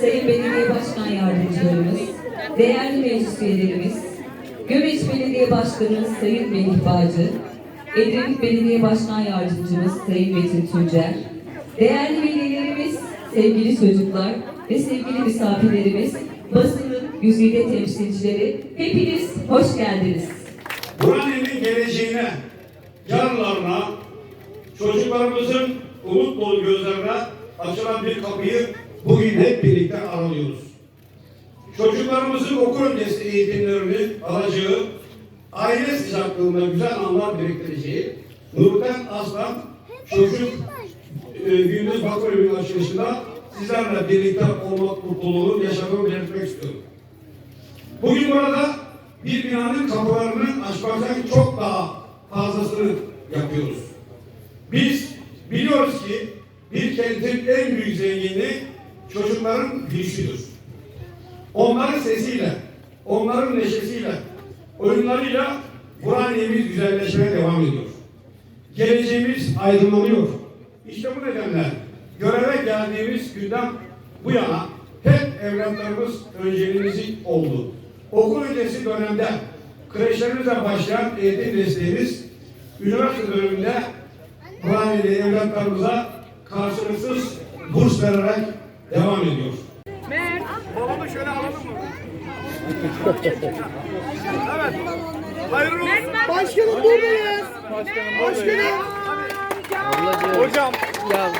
Sayın Belediye Başkan Yardımcılarımız, değerli meclis üyelerimiz, Göbeç Belediye Başkanımız Sayın Melih Bağcı, Edremit Belediye Başkan Yardımcımız Sayın Metin Tuncer, değerli velilerimiz, sevgili çocuklar ve sevgili misafirlerimiz, basının güzide temsilcileri, hepiniz hoş geldiniz. Buranın geleceğine, yarınlarına, çocuklarımızın umut dolu gözlerine açılan bir kapıyı bugün hep birlikte aralıyoruz. Çocuklarımızın okul öncesi eğitimlerini alacağı, aile sıcaklığında güzel anlar biriktireceği, Nurten Aslan Çocuk e, Gündüz Bakır açılışında sizlerle birlikte olmak mutluluğunu yaşadığımı belirtmek istiyorum. Bugün burada bir binanın kapılarını açmaktan çok daha fazlasını yapıyoruz. Biz biliyoruz ki bir kentin en büyük zenginliği çocukların gülüşüdür. Onların sesiyle, onların neşesiyle, oyunlarıyla Burhaniye'miz güzelleşmeye devam ediyor. Geleceğimiz aydınlanıyor. İşte bu nedenle göreve geldiğimiz günden bu yana hep evlatlarımız önceliğimiz oldu. Okul öncesi dönemde kreşlerimizle başlayan eğitim desteğimiz üniversite döneminde Burhaniye'li evlatlarımıza karşılıksız burs vererek devam ediyor. Balonu şöyle alalım mı? evet. Hayırlı olsun. Başkanım buradayız. Başkanım. Hocam. Ya